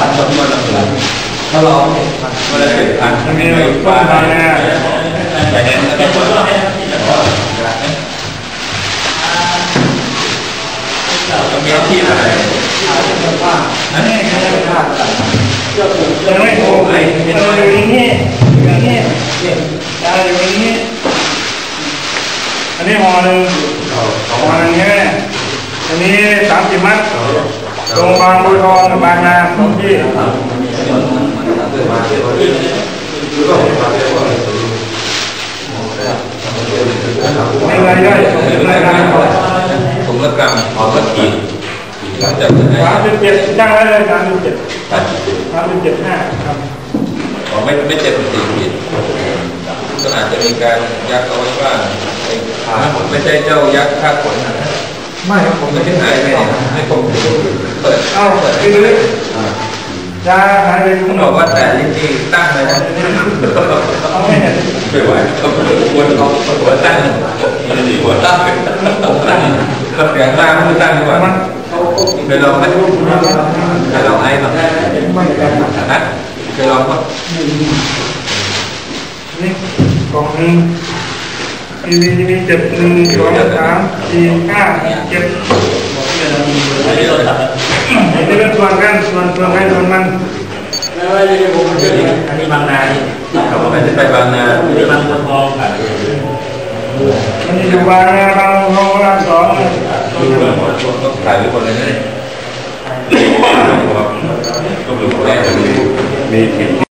ามคนมาหลังหลังถ้าเราไม่ได้เป็นพันจะมีต้นไม้นะแต่เห็นแต่คนเราเนี่ยมีอาชีพอะไรนั่นเองไม่ได้ภาพยังไม่ถูกเลยเราอยู่อย่างนี้อยู่อย่างนี้ยาอยู่อย่างนี้อันนี้ห่อหนึ่งห่อหนึ่งใช่ไหมอันนี้สามสิบมัด โรงพยาบาลบัวทองกับบางนาสองที่ไม่ไรย่อยไม่ไรกันผมละกรรมหอมละขีดหลังจากนั้นสามสิบเจ็ดจ้างไว้เลยสามสิบเจ็ดตัดสามสิบเจ็ดห้าครับอ๋อไม่ไม่เจ็ดสี่ขีดก็อาจจะมีการยักเอาไว้บ้างผมไม่ใช่เจ้ายักษ์คาดผลนะไม่ครับผผมมไม่ใช่หายไปเนี่ยให้ผม เปิดเอ้าพี่ลึกยาหายไปผคุณบอกว่าแต่จริงๆตั้งเลยนะไม่เห็นไม่ไหวควรเอาหัวตั้งหัวตั้งตั้งอย่างล่างไม่ตั้งดีกว่ามันเคยลองไหมเคยลองไอ้ไหมไม่กันนะเคยลองไหมนี่กองหนึ่งทีวีทีเจ็ดหนึ่งสองสามสี่ห้าเจ็ด นี่เป็นส่วนกันส่วนส่วนใครส่วนมันอันนี้บางนาเขาก็ไม่ได้ไปบางนาอันนี้บางบัวทองครับมันจะอยู่บางนาบางทองงานสองต้องถ่ายทุกคนเลยนะเนี่ยต้องดูคนแรกเลยมี